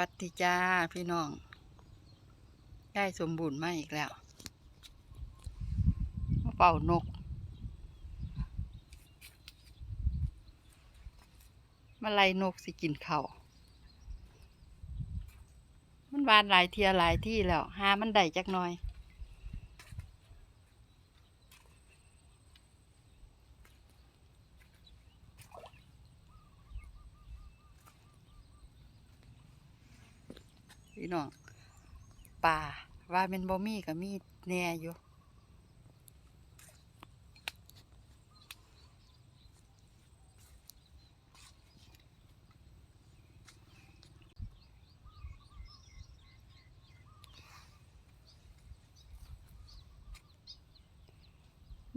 วัดดีจ้าพี่น้อง ได้สมบูรณ์มาอีกแล้วมาเป่านก มาไล่นกสิกินเขาวมันวานหลายเทียหลายที่แล้ว หามันได้จักหน่อย พี่น้องป่าว่าเป็นบ่มีก็มีแหน่อยู่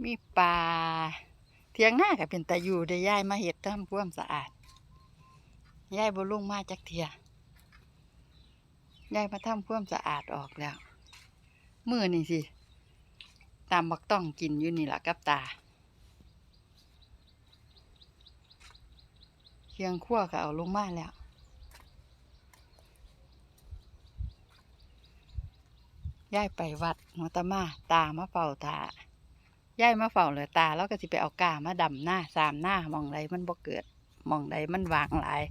มีปลาเทียงหน้าก็เป็นตาอยู่ได้ย่ายมาเห็ดทำความสะอาดย่ายบ่ลงมาจักเทีย ยายมาทำความสะอาดออกแล้ว มือนี่สิ ตามบักต้องกินอยู่นี่ล่ะกับตา เคียงขั้วก็เอาลงมาแล้ว ยายไปวัดหัวตมา ตามาเฝ้าตายายมาเฝ้าเลยตา แล้วก็สิไปเอากามาดำหน้าสามหน้ามองใดมันบ่เกิดมองใดมันวางหลาย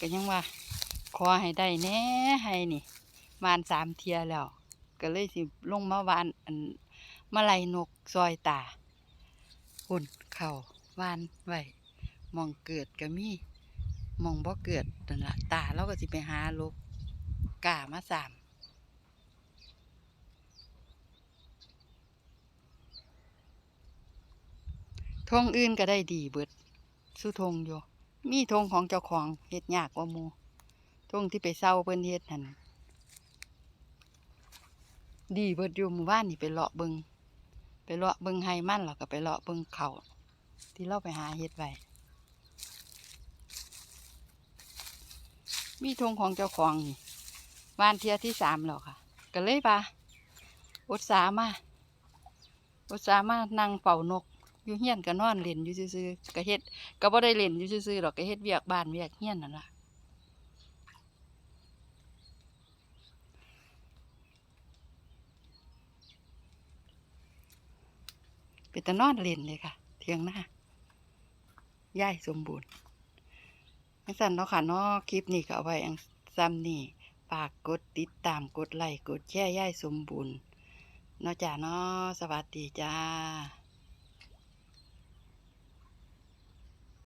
ก็ยังว่า ขอให้ได้แน่ให้นี่วานสามเทียแล้ว ก็เลยสิลงมาวานอันมาไลนกซอยตาหุ่นเข่าวานไว้มองเกิดก็มีมองบ่เกิดนั่นละตาเราก็สิไปหาลูกกามาสามทงอื่นก็ได้ดีเบิดสู้ทงอยู่ มีทงของเจ้าของเฮ็ดยากกว่าหมูทงที่ไปเศร้าเพิ่นเฮ็ดนั่นดีเบิดอยู่หมู่บ้านนี่ไปเลาะเบิงไปเลาะเบิงไฮมันแล้วก็ไปเลาะเบิงเขาที่เราไปหาเฮ็ดไว้มีทงของเจ้าของนี่บ้านเทียที่สามแล้วค่ะ ก็เลยปะอุตสามาอุตสามานั่งเป่านก อยู่เฮียนก็นอนเล่นอยู่ซื่อๆก็เฮ็ดก็บ่ได้เล่นอยู่ซื่อๆหรอกก็เฮ็ดเวียกบ้านเวียกเฮียนนั่นล่ะเป็นตานอนเล่นเลยค่ะ เทียงหน้าย่ายสมบูรณ์จังซั่นเนาะค่ะเนาะคลิปนี้ก็เอาไว้อังซ้ำนี่ฝากกดติดตามกดไลค์กดแชร์ย่ายสมบูรณ์เนาะจ้าเนาะสวัสดีจ้า